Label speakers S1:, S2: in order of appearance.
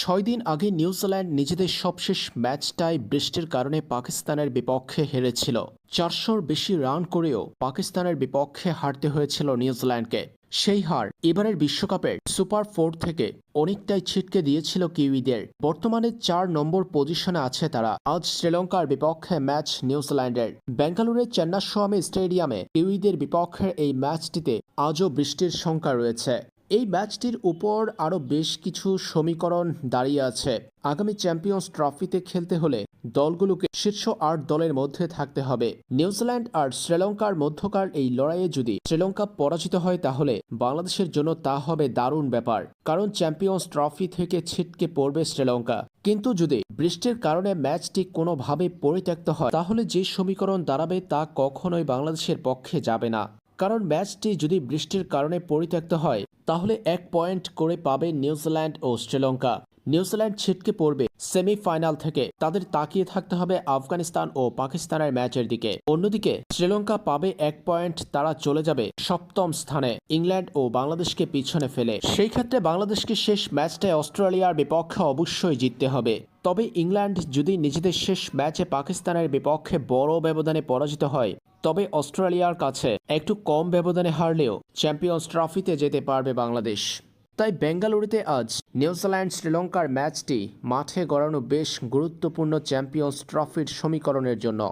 S1: ছয় দিন আগে নিউজিল্যান্ড নিজেদের সবশেষ ম্যাচটায় বৃষ্টির কারণে পাকিস্তানের বিপক্ষে হেরেছিল। চারশোর বেশি রান করেও পাকিস্তানের বিপক্ষে হারতে হয়েছিল নিউজিল্যান্ডকে। সেই হার এবারের বিশ্বকাপের সুপার ফোর থেকে অনেকটাই ছিটকে দিয়েছিল কিউইদের। বর্তমানে চার নম্বর পজিশনে আছে তারা। আজ শ্রীলঙ্কার বিপক্ষে ম্যাচ নিউজিল্যান্ডের। বেঙ্গালুরের চেন্নাস্বামী স্টেডিয়ামে কিউইদের বিপক্ষের এই ম্যাচটিতে আজও বৃষ্টির শঙ্কা রয়েছে। এই ম্যাচটির উপর আরও বেশ কিছু সমীকরণ দাঁড়িয়ে আছে। আগামী চ্যাম্পিয়ন্স ট্রফিতে খেলতে হলে দলগুলোকে শীর্ষ আট দলের মধ্যে থাকতে হবে। নিউজিল্যান্ড আর শ্রীলঙ্কার মধ্যকার এই লড়াইয়ে যদি শ্রীলঙ্কা পরাজিত হয় তাহলে বাংলাদেশের জন্য তা হবে দারুণ ব্যাপার, কারণ চ্যাম্পিয়ন্স ট্রফি থেকে ছিটকে পড়বে শ্রীলঙ্কা। কিন্তু যদি বৃষ্টির কারণে ম্যাচটি কোনোভাবে পরিত্যক্ত হয়, তাহলে যে সমীকরণ দাঁড়াবে তা কখনোই বাংলাদেশের পক্ষে যাবে না। কারণ ম্যাচটি যদি বৃষ্টির কারণে পরিত্যক্ত হয় তাহলে এক পয়েন্ট করে পাবে নিউজিল্যান্ড ও শ্রীলঙ্কা। নিউজিল্যান্ড ছিটকে পড়বে সেমিফাইনাল থেকে। তাদের তাকিয়ে থাকতে হবে আফগানিস্তান ও পাকিস্তানের ম্যাচের দিকে। অন্যদিকে, শ্রীলঙ্কা পাবে এক পয়েন্ট, তারা চলে যাবে সপ্তম স্থানে। ইংল্যান্ড ও বাংলাদেশকে পিছনে ফেলে। সেই ক্ষেত্রে বাংলাদেশকে শেষ ম্যাচটায় অস্ট্রেলিয়ার বিপক্ষে অবশ্যই জিততে হবে। তবে ইংল্যান্ড যদি নিজেদের শেষ ম্যাচে পাকিস্তানের বিপক্ষে বড় ব্যবধানে পরাজিত হয় তবে অস্ট্রেলিয়ার কাছে একটু কম ব্যবধানে হারলেও চ্যাম্পিয়ন্স ট্রফিতে যেতে পারবে বাংলাদেশ। তাই বেঙ্গালুরুতে আজ নিউজিল্যান্ড শ্রীলঙ্কার ম্যাচটি মাঠে গড়ানো বেশ গুরুত্বপূর্ণ চ্যাম্পিয়ন্স ট্রফির সমীকরণের জন্য।